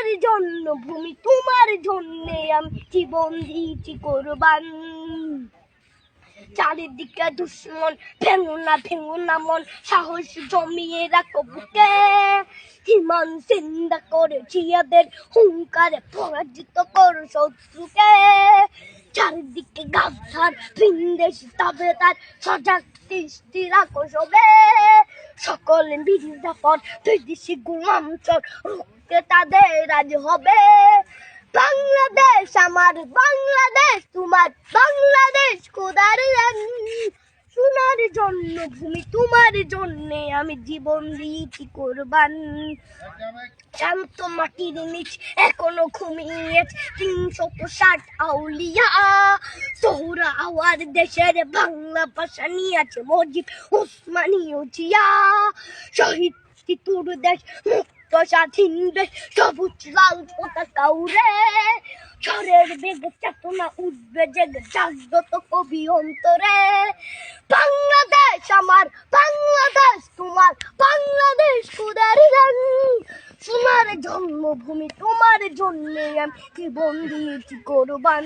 সোনার জন্য ভূমি তোমার জন্য আমি জীবন দিয়েছি কোরবান। চারিদিকে দুশ্মন ভেঙো না ভেঙো না মন, সাহস জমিয়ে রাখো বুকে। হিমান চিন্তা করে জিয়াদের হুঙ্কারে পরাজিত করো শত্রুকে। চারিদিকে গাছার ভিনদেশি তবে তার সজাগ দৃষ্টি রাখো সবে। সকলে বিদ্যাপন দুই দিশি গুমাঞ্চল রুখতে তাদের আজ হবে। বাংলাদেশ, আমার বাংলাদেশ, তোমার বাংলাদেশ খোদার সোনার জন্য ভূমি, তোমার জন্য আমি জীবন দিয়েছি কোরবান। শান্ত মাটির নিচ এখনও ঘুমিয়ে তিনশত ষাট আউলিয়া সোহরা আওয়ার দেশের বাংলা ভাষা নিয়েছে মজিব উসমানীয় জিয়া। শহীদ তিতুর দেশ মুক্ত স্বাধীন দেশ সবুজ লাল পতাকা উড়ে ঝড়ের বেগ চেতনা উঠবে জেগে জাগ্রত কবি অন্তরে। বাংলাদেশ আমার, বাংলাদেশ তোমার, বাংলাদেশ খুদার সোনার জন্মভূমি, তোমার জন্যে আমি জীবন দিয়েছি কোরবান।